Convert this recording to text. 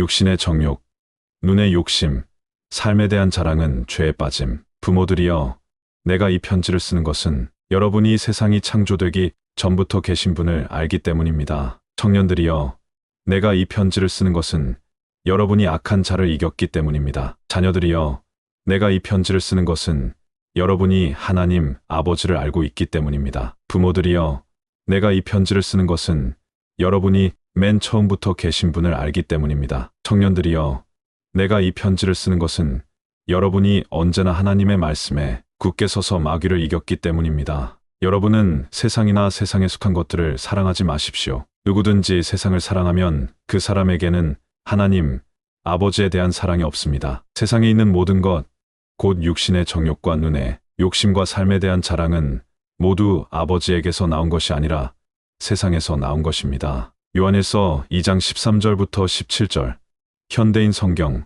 육신의 정욕, 눈의 욕심, 삶에 대한 자랑은 죄에 빠짐. 부모들이여, 내가 이 편지를 쓰는 것은 여러분이 세상이 창조되기 전부터 계신 분을 알기 때문입니다. 청년들이여, 내가 이 편지를 쓰는 것은 여러분이 악한 자를 이겼기 때문입니다. 자녀들이여, 내가 이 편지를 쓰는 것은 여러분이 하나님 아버지를 알고 있기 때문입니다. 부모들이여, 내가 이 편지를 쓰는 것은 여러분이 맨 처음부터 계신 분을 알기 때문입니다. 청년들이여, 내가 이 편지를 쓰는 것은 여러분이 언제나 하나님의 말씀에 굳게 서서 마귀를 이겼기 때문입니다. 여러분은 세상이나 세상에 속한 것들을 사랑하지 마십시오. 누구든지 세상을 사랑하면 그 사람에게는 하나님, 아버지에 대한 사랑이 없습니다. 세상에 있는 모든 것, 곧 육신의 정욕과 눈의 욕심과 삶에 대한 자랑은 모두 아버지에게서 나온 것이 아니라 세상에서 나온 것입니다. 요한일서 2장 13절부터 17절. 현대인 성경